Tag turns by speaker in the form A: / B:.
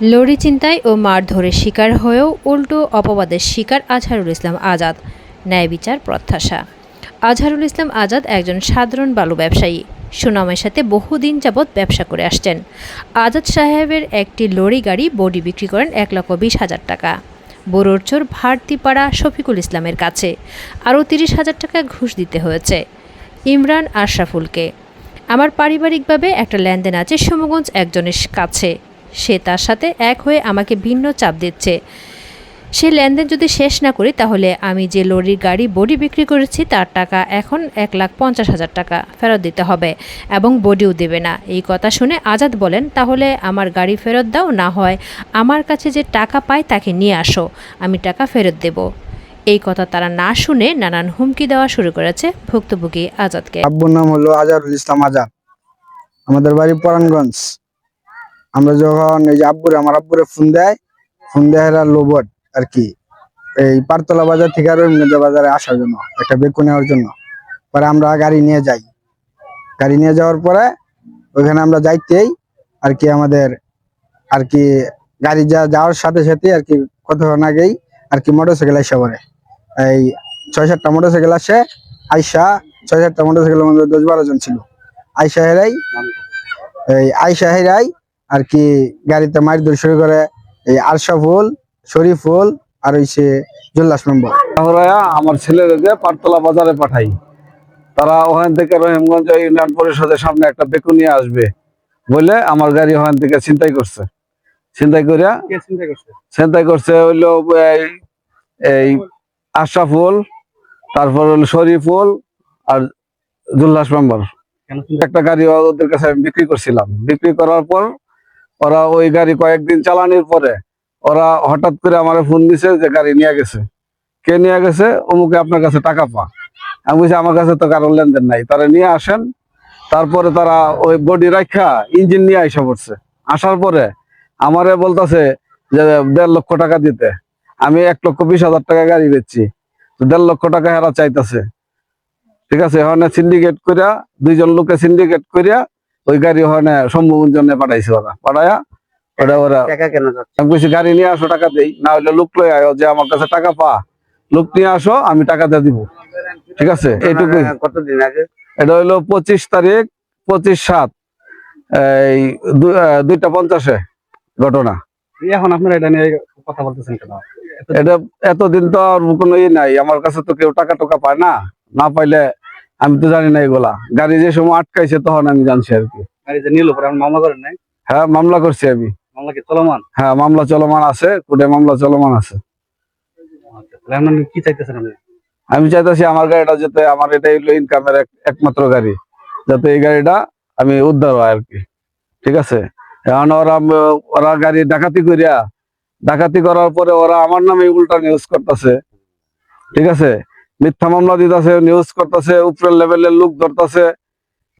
A: Lorry চিন্তায় ও মারধরের শিকার হয়েও উল্টো অপবাদের শিকার আজহারুল ইসলাম আজাদ। ন্যায় বিচার প্রত্যাশা। আজহারুল ইসলাম আজাদ একজন সাধারণ বালু ব্যবসায়ী। সুনামের সাথে বহুদিন যাবৎ ব্যবসা করে আসছেন। আজাদ সাহেবের একটি লরি গাড়ি বডি বিক্রি করেন এক লক্ষ বিশ হাজার টাকা। বড়োরচোর ভারতীপাড়া শফিকুল ইসলামের কাছে। আরও তিরিশ হাজার টাকা ঘুষ দিতে হয়েছে। ইমরান আশরাফুলকে। আমার পারিবারিকভাবে একটা লেনদেন আছে, সমগঞ্জ একজনের কাছে। সে তার সাথে এক হয়ে আমাকে ভিন্ন চাপ দিচ্ছে। সে লেনদেন যদি শেষ না করি, তাহলে আমি যে লরির গাড়ি, বডি বিক্রি করেছি, তার টাকা এখন এক লাখ পঞ্চাশ হাজার টাকা ফেরত দিতে হবে এবং বডিও দেবে না। এই কথা শুনে আজাদ বলেন, তাহলে আমার গাড়ি ফেরত দাও, না হয় আমার কাছে যে টাকা পায়, তাকে নিয়ে আসো, আমি টাকা ফেরত দেব। এই কথা তারা না শুনে নানান হুমকি দেওয়া শুরু করেছে ভুক্তভোগী আজাদকে।
B: আব্বুর নাম হলো আজারুল ইসলাম আজাদ। আমাদের বাড়ি পরাণগঞ্জ আমরা যখন এই যে আব্বুরে, আমার আব্বুরে ফোন দেয় ফোন দেয় লোবট আর কি। এই পারতলা বাজার থেকে আর বাজারে আসার জন্য, একটা বেকু নেওয়ার জন্য। পরে আমরা গাড়ি নিয়ে যাই। গাড়ি নিয়ে যাওয়ার পরে ওইখানে আমরা যাইতেই আর কি আমাদের আর কি গাড়ি যা যাওয়ার সাথে সাথে আর কি কতক্ষণ আগেই আর কি মোটরসাইকেল এসে পড়ে। এই ছয় সাতটা মোটরসাইকেল আসে, আইসা ছয় সাতটা মোটর মোটরসাইকেলের মধ্যে দশ বারো জন ছিল। আইসা হেরাই, এই আইসা হেরাই আর কি গাড়িতে মারি ধরে শুরু করে এই আরশাফুল শরীফুল আর হইছে জুল্লাস মেম্বার।
C: আমরা আমার ছেলেদের পাটতলা বাজারে পাঠাই তারা ওখান থেকে রহিমগঞ্জ ইউনিয়ন পরিষদের সামনে একটা বেকু নিয়ে আসবে বলে আমার গাড়ি ওখান থেকে ছিনতাই করছে। চিন্তাই করিয়া চিন্তাই করছে? হইল এই- এই আশরাফুল তারপর হলো শরীফুল আর জুল্লাস মেম্বার। একটা গাড়ি ওদের কাছে আমি বিক্রি করছিলাম। বিক্রি করার পর ওরা ওই গাড়ি কয়েকদিন চালানোর পরে ওরা হঠাৎ করে আমার ফোন দিছে যে গাড়ি নিয়ে গেছে। কে নিয়ে গেছে? অমুকে আপনার কাছে টাকা পা। আমি বলছি, আমার কাছে তো কারোর লেনদেন নাই। তারা নিয়ে আসেন। তারপরে তারা ওই বডি রাখা ইঞ্জিন নিয়ে আইসা পড়ছে। আসার পরে আমারে বলতাছে যে দেড় লক্ষ টাকা দিতে। আমি এক লক্ষ বিশ হাজার টাকা গাড়ি বেচছি। তো দেড় লক্ষ টাকা হেরা চাইতেছে। ঠিক আছে? ওখানে সিন্ডিকেট করিয়া দুইজন লোকে সিন্ডিকেট করিয়া ওই গাড়ি ওখানে সম্ভবন জন্য পাঠাইছে ওরা। পাঠাইয়া ওটা ওরা আমি বলছি গাড়ি নিয়ে আসো টাকা দেই। না হলে লোক লই আয় যে আমার কাছে টাকা পা। লোক নিয়ে আসো আমি টাকা দিয়ে দিব। ঠিক আছে? এইটুকুই
B: কতদিন আগে?
C: এটা হইল পঁচিশ তারিখ পঁচিশ সাত এই দুইটা পঞ্চাশে ঘটনা।
D: এখন আপনারা এটা নিয়ে কথা বলতেছেন কেন?
C: এটা এতদিন তো আর কোনো ই নাই। আমার কাছে তো কেউ টাকা টাকা পায় না। না পাইলে আমি তো জানি না এগুলা। গাড়ি যে সময় আটকাইছে তখন আমি জানছি আর কি।
D: গাড়ি যে নিল মামলা করেন নাই?
C: হ্যাঁ মামলা করছি আমি।
D: মামলা কি চলমান?
C: হ্যাঁ মামলা চলমান আছে কোর্টে মামলা চলমান আছে।
D: আচ্ছা, কি চাইতেছেন
C: আমি চাইতেছি আমার গাড়িটা যাতে আমার এটা হইল ইনকামের একমাত্র গাড়ি যাতে এই গাড়িটা আমি উদ্ধার হয় আর কি। ঠিক আছে? এখন ওরা ওরা গাড়ি ডাকাতি করিয়া ডাকাতি করার পরে ওরা আমার নামে উল্টা নিউজ করতেছে। ঠিক আছে? মিথ্যা মামলা দিতেছে নিউজ করতেছে উপরের লেভেলের লোক ধরতেছে।